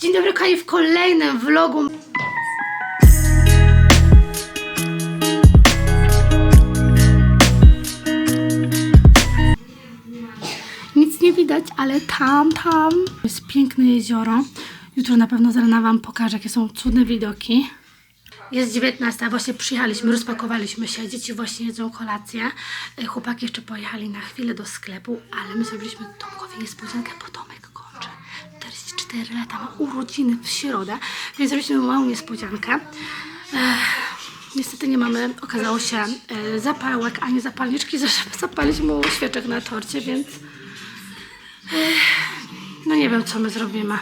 Dzień dobry, kochani, w kolejnym vlogu. Nic nie widać, ale tam, tam jest piękne jezioro. Jutro na pewno Zarena Wam pokażę, jakie są cudne widoki. Jest 19, a właśnie przyjechaliśmy, rozpakowaliśmy się, dzieci właśnie jedzą kolację. Chłopaki jeszcze pojechali na chwilę do sklepu, ale my zrobiliśmy Tomkowi niespodziankę, bo Tomek kończy 44 lata, ma urodziny w środę, więc zrobiliśmy małą niespodziankę. Ech, niestety nie mamy, okazało się, e, zapałek ani zapalniczki, żeby zapalić mu świeczek na torcie, więc no nie wiem, co my zrobimy.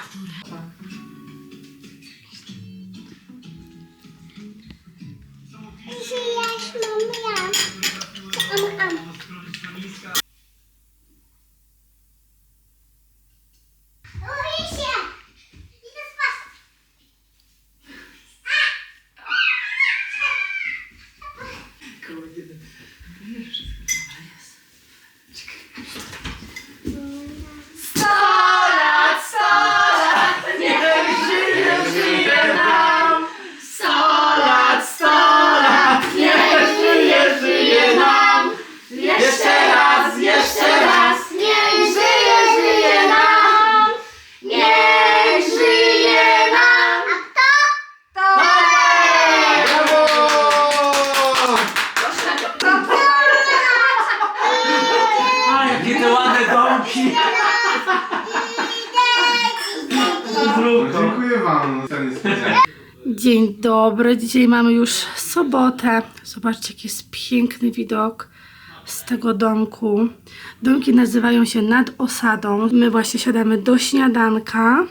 Dobry, dzisiaj mamy już sobotę. Zobaczcie, jaki jest piękny widok z tego domku. Domki nazywają się nad osadą. My właśnie siadamy do śniadanka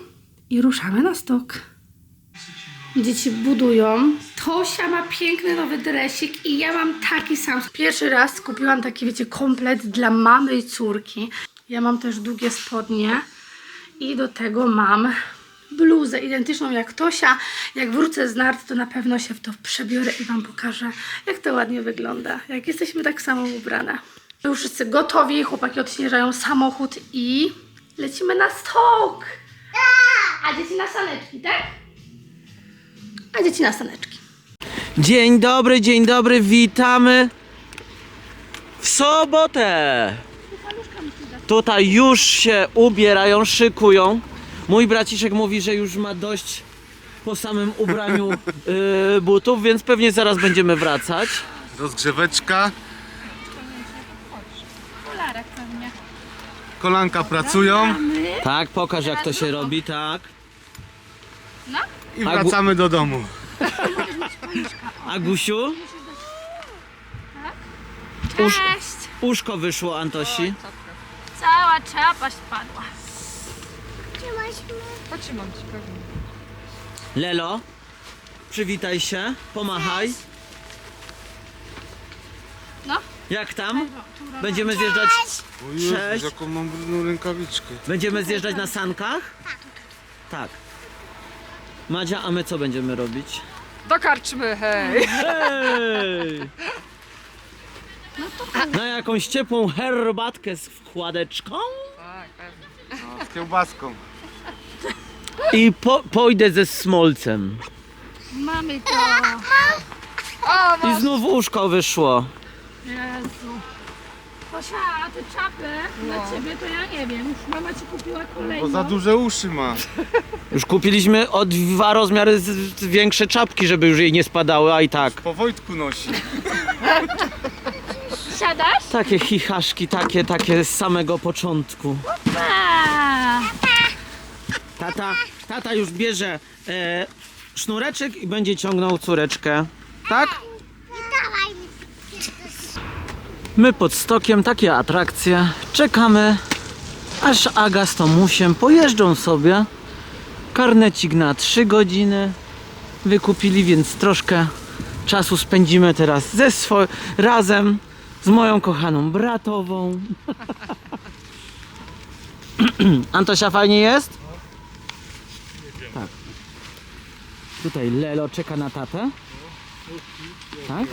i ruszamy na stok. Dzieci budują. Tosia ma piękny nowy dresik i ja mam taki sam. Pierwszy raz kupiłam taki, wiecie, komplet dla mamy i córki. Ja mam też długie spodnie i do tego mam bluzę identyczną jak Tosia. Jak wrócę z nart, to na pewno się w to przebiorę i Wam pokażę, jak to ładnie wygląda. Jak jesteśmy tak samo ubrane. Już wszyscy gotowi, chłopaki odśnieżają samochód i lecimy na stok. A dzieci na saneczki, tak? A dzieci na saneczki. Dzień dobry, dzień dobry, witamy w sobotę. Tutaj już się ubierają, szykują. Mój braciszek mówi, że już ma dość po samym ubraniu yy, butów, więc pewnie zaraz będziemy wracać. Rozgrzeweczka. Kolanka pracują Tak, pokaż jak to się robi, tak. i wracamy do domu. Agusiu, Cześć! uszko wyszło Antosi. Cała czapa spadła. Lelo, przywitaj się, pomachaj. No. Jak tam? Będziemy zjeżdżać. O Jezu, Cześć. jaką mam brudną rękawiczkę. Będziemy zjeżdżać na sankach? Tak. Madzia, a my co będziemy robić? Do karczmy, hej! Hej! Na jakąś ciepłą herbatkę z wkładeczką Tak, pewnie. No, z kiełbaską. I po, pójdę ze smolcem. Mamy to. O, I znów uszko wyszło. Jezu. Tosia, a te czapy dla ciebie to ja nie wiem. Już mama ci kupiła Bo kolejną. za duże uszy ma. Już kupiliśmy o dwa rozmiary z, z większe czapki, żeby już jej nie spadały, a i tak. Po Wojtku nosi. Siadasz? Takie chichaszki, takie, takie z samego początku. A, Tata, tata już bierze e, sznureczek i będzie ciągnął córeczkę. Tak? My pod stokiem, takie atrakcje. Czekamy, aż Aga z Tomusiem pojeżdżą sobie. Karnecik na 3 godziny wykupili, więc troszkę czasu spędzimy teraz ze swo- razem z moją kochaną bratową. Antosia fajnie jest? Tutaj Lelo czeka na tatę. Tak?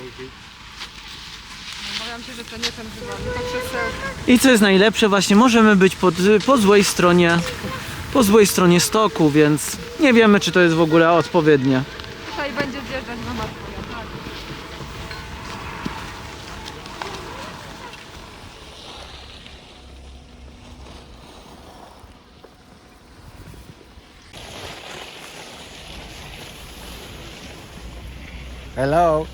Obawiam się, że to nie ten chyba, to. I co jest najlepsze, właśnie możemy być po, po złej stronie po złej stronie stoku, więc nie wiemy, czy to jest w ogóle odpowiednie. Tutaj będzie zjeżdżać mama twoja, tak. Hello.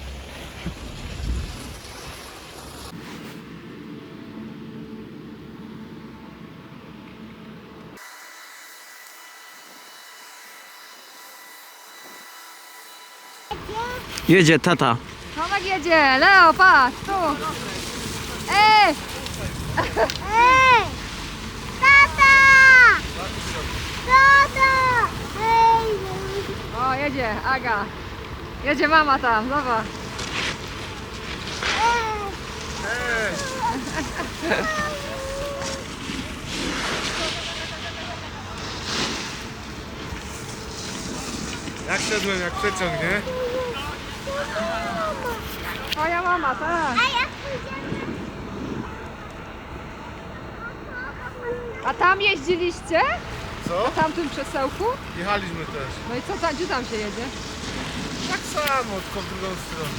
Jedzie tata. Tomek jedzie, Leo, patrz, tu. Ej, Ej! Tata! Tata! Ej! o jedzie, Aga. Jedzie mama tam, zobacz. Jak szedłem, jak przeciąg, nie? Twoja mama, tak. A tam jeździliście? Co? Na tamtym przesełku? Jechaliśmy też. No i co tam, gdzie tam się jedzie? Samo, tylko w drugą stronę.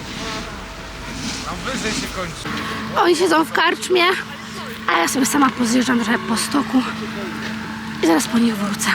Tam wyżej się kończy. Oni siedzą w karczmie, a ja sobie sama pozjeżdżam trochę po stoku i zaraz po nich wrócę.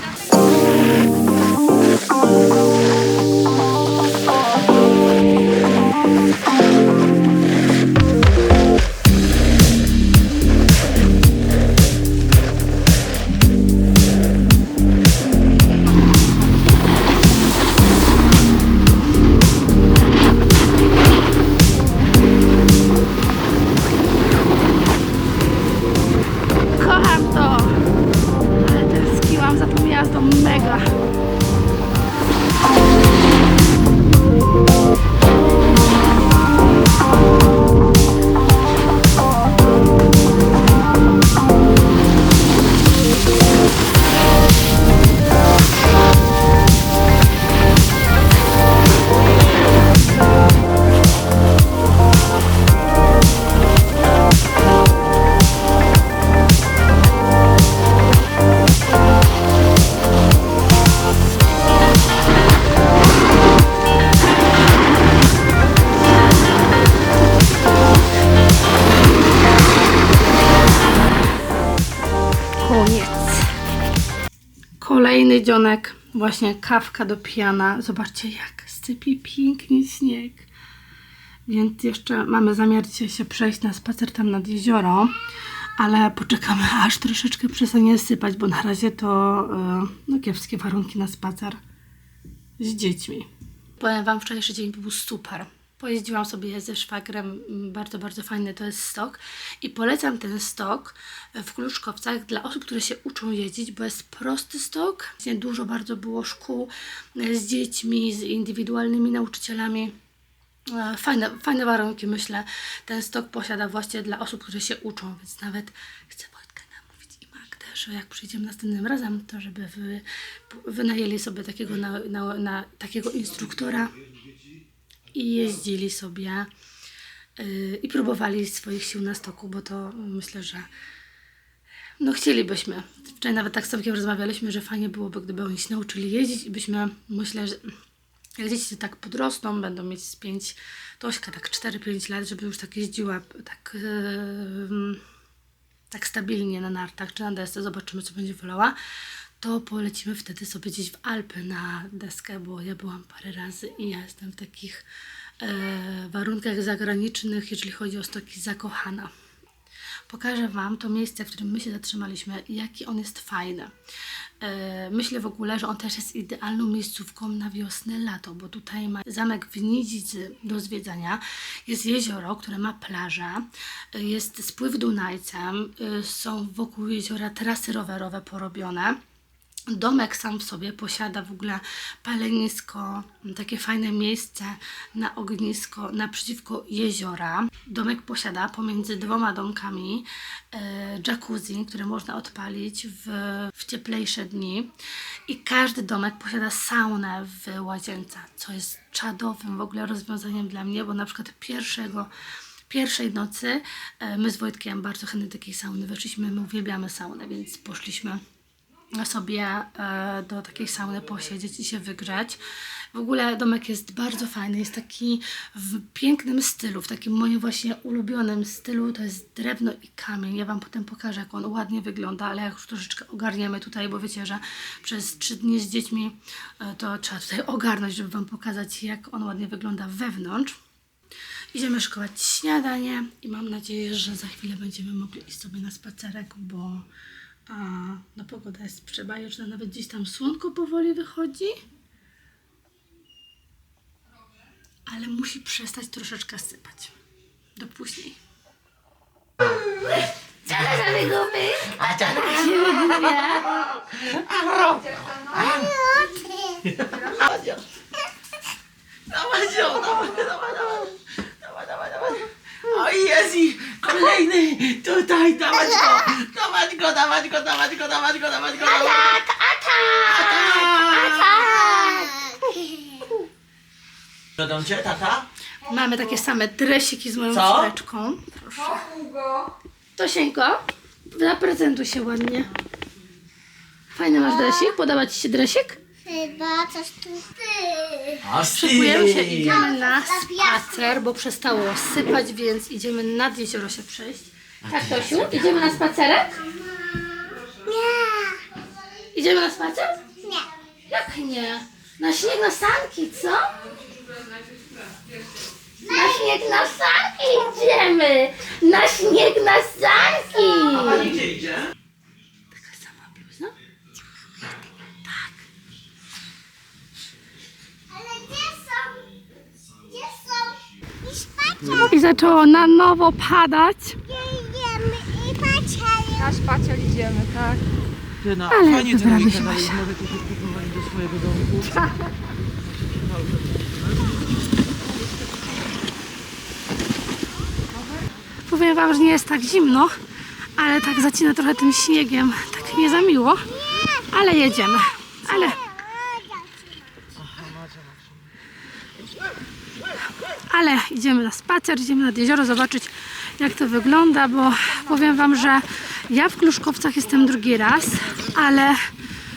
Kolejny dzionek, właśnie kawka do pijana. Zobaczcie, jak sypie pięknie śnieg. Więc jeszcze mamy zamiar dzisiaj się przejść na spacer tam nad jezioro, ale poczekamy, aż troszeczkę przestanie sypać, bo na razie to e, no, kiepskie warunki na spacer z dziećmi. Powiem Wam, wczorajszy dzień był super. Pojeździłam sobie ze szwagrem, mm, bardzo, bardzo fajny to jest stok i polecam ten stok w Kluczkowcach dla osób, które się uczą jeździć, bo jest prosty stok. Dużo bardzo było szkół e, z dziećmi, z indywidualnymi nauczycielami. E, Fajne, fajne warunki, myślę, ten stok posiada właśnie dla osób, które się uczą, więc nawet chcę Wojtka namówić i Magdę, że jak przyjdziemy następnym razem, to żeby wy, wynajęli sobie takiego, na, na, na, takiego instruktora i jeździli sobie yy, i próbowali swoich sił na stoku, bo to myślę, że no chcielibyśmy. Wczoraj nawet tak z Tomkiem rozmawialiśmy, że fajnie byłoby, gdyby oni się nauczyli jeździć i byśmy, myślę, że jak dzieci tak podrosną, będą mieć z 5, Tośka tak 4-5 lat, żeby już tak jeździła tak, yy, tak stabilnie na nartach czy na desce, zobaczymy co będzie wolała, to polecimy wtedy sobie gdzieś w Alpy na deskę, bo ja byłam parę razy i ja jestem w takich e, warunkach zagranicznych, jeżeli chodzi o stoki, zakochana. Pokażę Wam to miejsce, w którym my się zatrzymaliśmy, jaki on jest fajny. E, Myślę w ogóle, że on też jest idealną miejscówką na wiosnę, lato, bo tutaj ma zamek w Nidzicy do zwiedzania, jest jezioro, które ma plażę, e, jest spływ Dunajcem, e, są wokół jeziora trasy rowerowe porobione. Domek sam w sobie posiada w ogóle palenisko, takie fajne miejsce na ognisko naprzeciwko jeziora. Domek posiada pomiędzy dwoma domkami e, jacuzzi, które można odpalić w, w cieplejsze dni. I każdy domek posiada saunę w łazience, co jest czadowym w ogóle rozwiązaniem dla mnie, bo na przykład pierwszego pierwszej nocy e, my z Wojtkiem bardzo chętnie takiej sauny weszliśmy, my uwielbiamy saunę, więc poszliśmy sobie e, do takiej sauny posiedzieć i się wygrzać. W ogóle domek jest bardzo fajny, jest taki w pięknym stylu, w takim moim właśnie ulubionym stylu, to jest drewno i kamień. Ja Wam potem pokażę, jak on ładnie wygląda, ale jak już troszeczkę ogarniemy tutaj, bo wiecie, że przez trzy dni z dziećmi e, to trzeba tutaj ogarnąć, żeby Wam pokazać, jak on ładnie wygląda wewnątrz. Idziemy szykować śniadanie i mam nadzieję, że za chwilę będziemy mogli iść sobie na spacerek, bo a, no pogoda jest przebajeczna, nawet gdzieś tam słonko powoli wychodzi. Ale musi przestać troszeczkę sypać. Do później. Co to za wygupy? A co Dawaj ją, dawaj, dawaj, dawaj. Dawaj, dawaj, dawaj. O Jezu, kolejny! Tutaj, dawać go! Dawać go, dawać go, dawać go, dawać go, dawać go! Atak, Dodam cię, tata? Mamy takie same dresiki z moją Co? córeczką. Proszę. Tosieńko, zaprezentuj się ładnie. Fajny masz dresik? Podoba Ci się dresik? Chyba coś tu ty. Szykujemy się, idziemy na spacer, bo przestało sypać, więc idziemy nad jezioro się przejść. Tak, Tosiu? Idziemy na spacerek? Nie. Idziemy na spacer? Nie. Jak nie? Na śnieg na sanki, co? Na śnieg na sanki idziemy! Na śnieg na sanki! Gdzie idzie? Taka sama bluza? Ale gdzie są? Gdzie są? I spacer. I zaczęło na nowo padać. Idziemy i patrzeli. Na szpaciel idziemy, tak. Ty, no, Ale fajnie ten wybraliśmy weekend, ale się. może tu się próbowali do swojego domku. Powiem wam, że nie jest tak zimno, ale tak zacina trochę tym śniegiem. Tak nie za miło, ale jedziemy. Ale ale idziemy na spacer, idziemy nad jezioro zobaczyć jak to wygląda, bo powiem Wam, że ja w Kluszkowcach jestem drugi raz, ale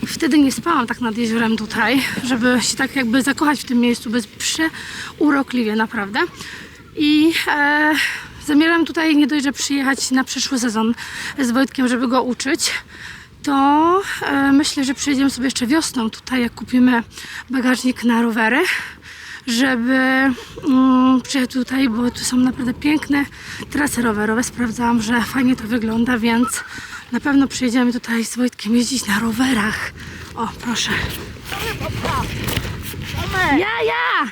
wtedy nie spałam tak nad jeziorem tutaj, żeby się tak jakby zakochać w tym miejscu, jest przeurokliwie naprawdę. I e, zamierzam tutaj nie dość, że przyjechać na przyszły sezon z Wojtkiem, żeby go uczyć, to e, myślę, że przyjedziemy sobie jeszcze wiosną tutaj, jak kupimy bagażnik na rowery żeby mm, przyjechać tutaj, bo tu są naprawdę piękne trasy rowerowe. Sprawdzałam, że fajnie to wygląda, więc na pewno przyjedziemy tutaj z Wojtkiem jeździć na rowerach. O, proszę. Ja, ja!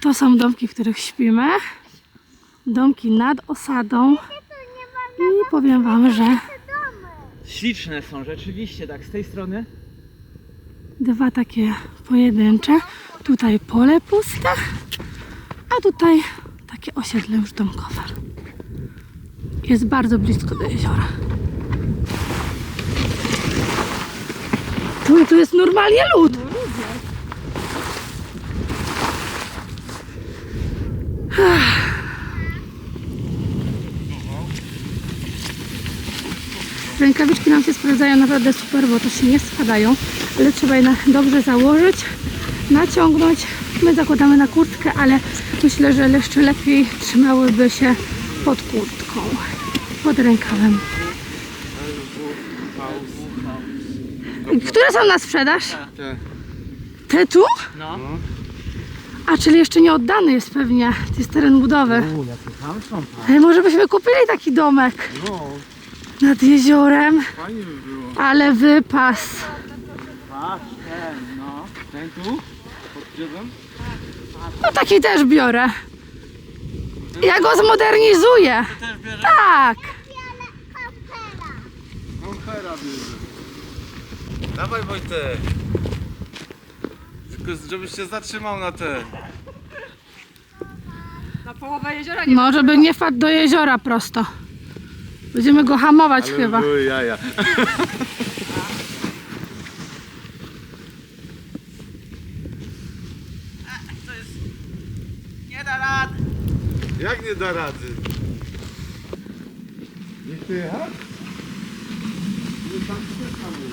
To są domki, w których śpimy. Domki nad osadą. I powiem Wam, że Śliczne są rzeczywiście, tak, z tej strony. dwa takie pojedyncze. Tutaj pole puste, a tutaj takie osiedle już domkowe. Jest bardzo blisko do jeziora. Tu, tu jest normalnie lód. Rękawiczki nam się sprawdzają naprawdę super, bo to się nie spadają, ale trzeba je dobrze założyć, naciągnąć. My zakładamy na kurtkę, ale myślę, że jeszcze lepiej trzymałyby się pod kurtką, pod rękawem. Które są na sprzedaż? Te. Te tu? No. A, czyli jeszcze nie oddany jest pewnie. To jest teren budowy. U, jakie tam są, Ale może byśmy kupili taki domek No, nad jeziorem, fajnie by było. ale wypas. patrz, ten, no. Ten tu? Pod drzewem? No taki też biorę. Ja go zmodernizuję. Też bierze? Tak. Kampera bierze. Dawaj Wojtek. Tylko żebyś się zatrzymał na ten. Na połowę jeziora nie No, żeby nie wpadł do jeziora prosto. Będziemy go hamować Ale chyba. Były jaja. To jest... Nie da rady. Jak nie da rady? Nie chce jechać? Tam się hamuje.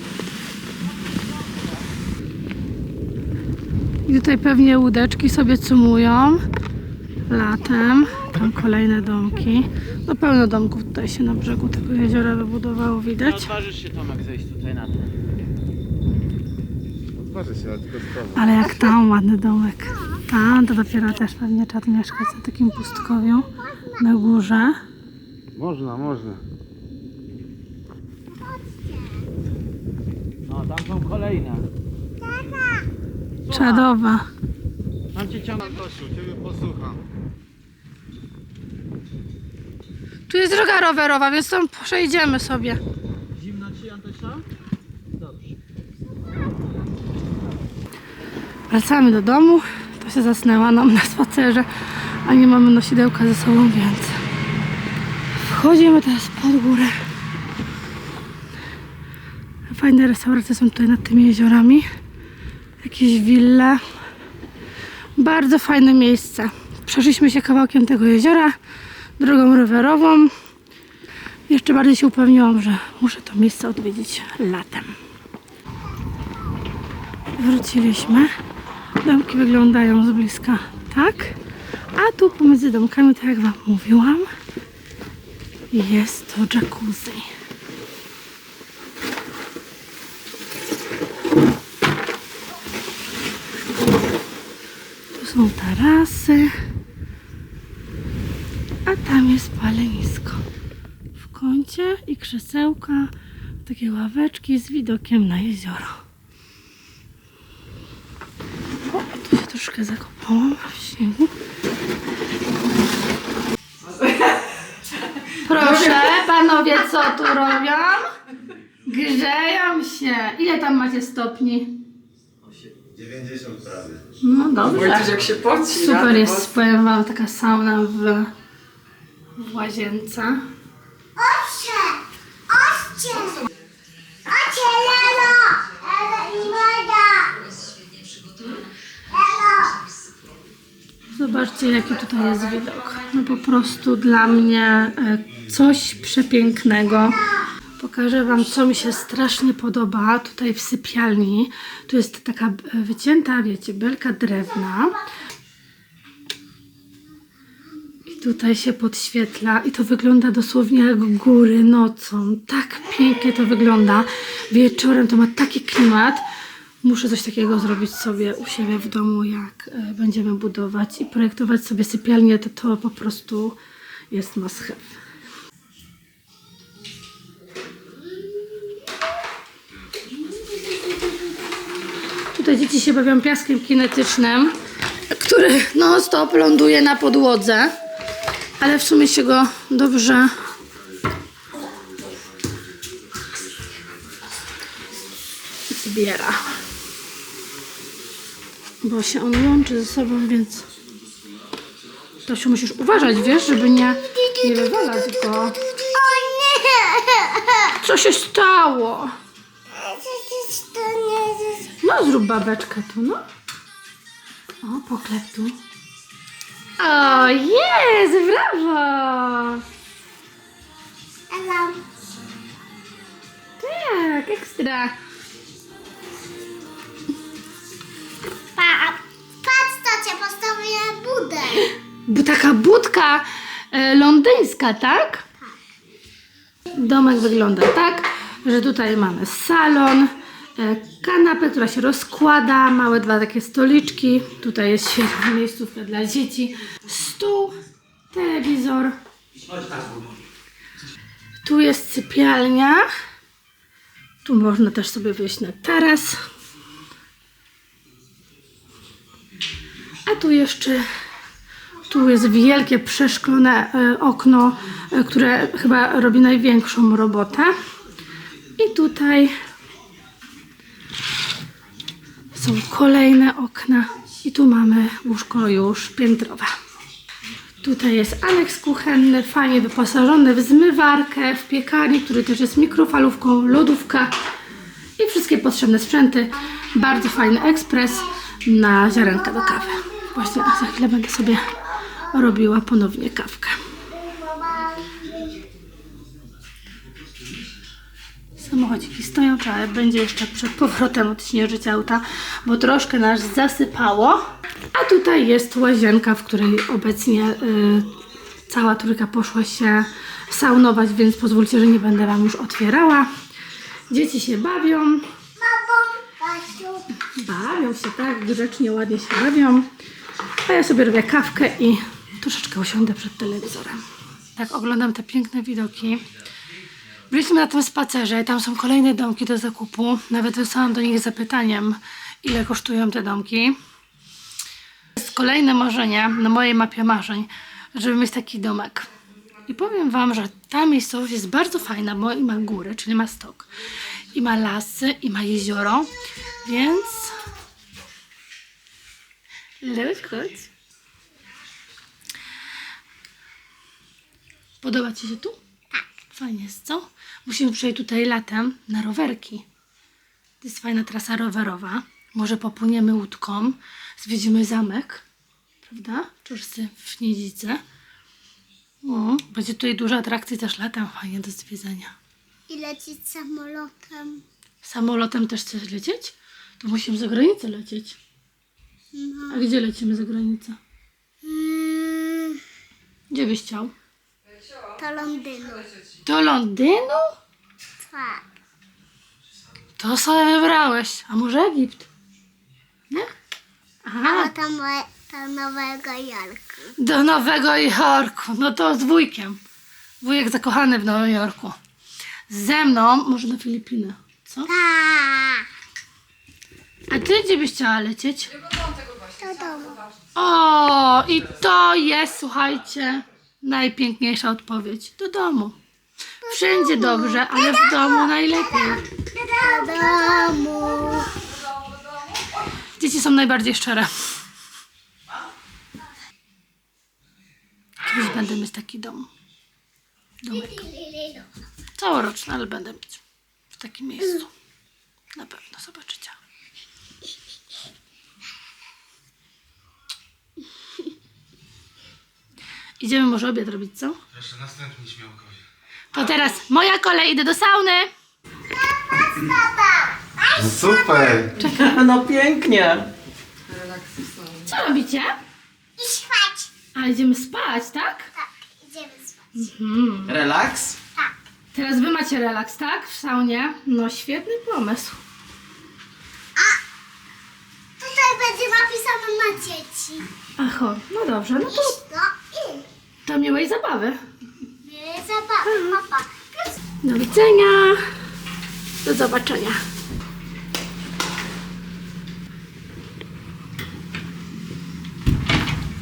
I tutaj pewnie łódeczki sobie cumują latem. Tam kolejne domki. No pełno domków tutaj się na brzegu tego jeziora wybudowało, widać. odważysz się Tomek zejść tutaj na to. Odważę się, ale tylko sprawa. Ale jak tam ładny domek. Tam to dopiero też pewnie trzeba tu mieszkać na takim pustkowiu na górze. Można, można. No tam są kolejne. Czadowa. Tam cię. Gosiu, ciebie posłucham. Tu jest droga rowerowa, więc tam przejdziemy sobie. Zimno ci Antosia? Dobrze. Wracamy do domu. To się zasnęła nam na spacerze, a nie mamy nosidełka ze sobą, więc wchodzimy teraz pod górę. Fajne restauracje są tutaj nad tymi jeziorami. Jakieś wille. Bardzo fajne miejsce. Przeszliśmy się kawałkiem tego jeziora drogą rowerową. Jeszcze bardziej się upewniłam, że muszę to miejsce odwiedzić latem. Wróciliśmy. Domki wyglądają z bliska tak. A tu pomiędzy domkami, tak jak Wam mówiłam, jest to jacuzzi. Tu są tarasy. A tam jest palenisko. W kącie i krzesełka, takie ławeczki z widokiem na jezioro. O, tu się troszkę zakopałam w śniegu. Proszę, panowie, co tu robią? Grzeją się. Ile tam macie stopni? 90 prawie. No dobrze. Wojciech jak się poci. Super jest, powiem wam, taka sauna w, w łazience. Oście! Oście! Ocie, Lelo! Lelo i Mada! Lelo! Zobaczcie, jaki tutaj jest widok. No po prostu dla mnie e, coś przepięknego. Pokażę Wam, co mi się strasznie podoba tutaj w sypialni. Tu jest taka e, wycięta, wiecie, belka drewna. Tutaj się podświetla i to wygląda dosłownie jak góry nocą. Tak pięknie to wygląda. Wieczorem to ma taki klimat. Muszę coś takiego zrobić sobie u siebie w domu, jak e, będziemy budować i projektować sobie sypialnię, to to po prostu jest must. Tutaj dzieci się bawią piaskiem kinetycznym, który non stop ląduje na podłodze, ale w sumie się go dobrze zbiera. Bo się on łączy ze sobą, więc to się musisz uważać, wiesz, żeby nie, nie wywalać go. O nie! Co się stało? No zrób babeczkę tu, no. O, poklep tu. O, jest, brawo! Elo. Tak, ekstra. Pa, patrz, to cię postawiłem budę. Bo taka budka e, londyńska, tak? Domek wygląda tak, że tutaj mamy salon, kanapę, która się rozkłada, małe dwa takie stoliczki, tutaj jest świetna miejscówka dla dzieci, stół, telewizor. Tu jest sypialnia. Tu można też sobie wyjść na taras. A tu jeszcze tu jest wielkie przeszklone e, okno, e, które chyba robi największą robotę. I tutaj są kolejne okna. I tu mamy łóżko już piętrowe. Tutaj jest aneks kuchenny, fajnie wyposażony w zmywarkę, w piekarnik, który też jest mikrofalówką, lodówka i wszystkie potrzebne sprzęty. Bardzo fajny ekspres na ziarenka do kawy. Właśnie za chwilę będę sobie robiła ponownie kawkę. Samochodziki stoją, trzeba będzie jeszcze przed powrotem odśnieżyć auta, bo troszkę nas zasypało. A tutaj jest łazienka, w której obecnie y, cała trójka poszła się saunować, więc pozwólcie, że nie będę Wam już otwierała. Dzieci się bawią, bawią się tak, grzecznie, ładnie się bawią. A ja sobie robię kawkę i troszeczkę usiądę przed telewizorem. Tak oglądam te piękne widoki. Byliśmy na tym spacerze, tam są kolejne domki do zakupu. Nawet wysłałam do nich zapytaniem, ile kosztują te domki. Jest kolejne marzenie na mojej mapie marzeń, żeby mieć taki domek. I powiem Wam, że ta miejscowość jest bardzo fajna, bo i ma górę, czyli ma stok, i ma lasy, i ma jezioro, więc... Luś, chodź. Podoba Ci się tu? Fajnie jest, co? Musimy przyjść tutaj latem na rowerki. To jest fajna trasa rowerowa. Może popłyniemy łódką, zwiedzimy zamek, prawda? Czurscy w Niedzidze. O, będzie tutaj dużo atrakcji też latem, fajnie do zwiedzania. I lecieć samolotem. Samolotem też chcesz lecieć? To musimy za granicę lecieć. A gdzie lecimy za granicę? Mm, Gdzie byś chciał? Do Londynu. Do Londynu? Tak. To sobie wybrałeś. A może Egipt? Nie? Aha, A tam do Nowego Jorku. do Nowego Jorku. No to z wujkiem. Wujek zakochany w Nowym Jorku. Ze mną może na Filipiny. Co? Tak. A ty gdzie byś chciała lecieć? Do domu. O, i to jest, słuchajcie, najpiękniejsza odpowiedź. Do domu. Wszędzie dobrze, ale w domu najlepiej. Do domu. Dzieci są najbardziej szczere. Kiedyś będę mieć taki dom. Domek. Całoroczny, ale będę mieć w takim miejscu. Na pewno zobaczycie. Idziemy może obiad robić, co? Jeszcze następni śmiałkowie. To teraz moja kolej, idę do sauny. No super! No pięknie. Co robicie? I spać. A idziemy spać, tak? Tak, idziemy spać. Relaks? Teraz wy macie relaks, tak? W saunie? No świetny pomysł. Tutaj będzie napisane na dzieci. Ach, o, no dobrze, no to, No i to miłej zabawy. zabawa, papa. Do widzenia. Do zobaczenia.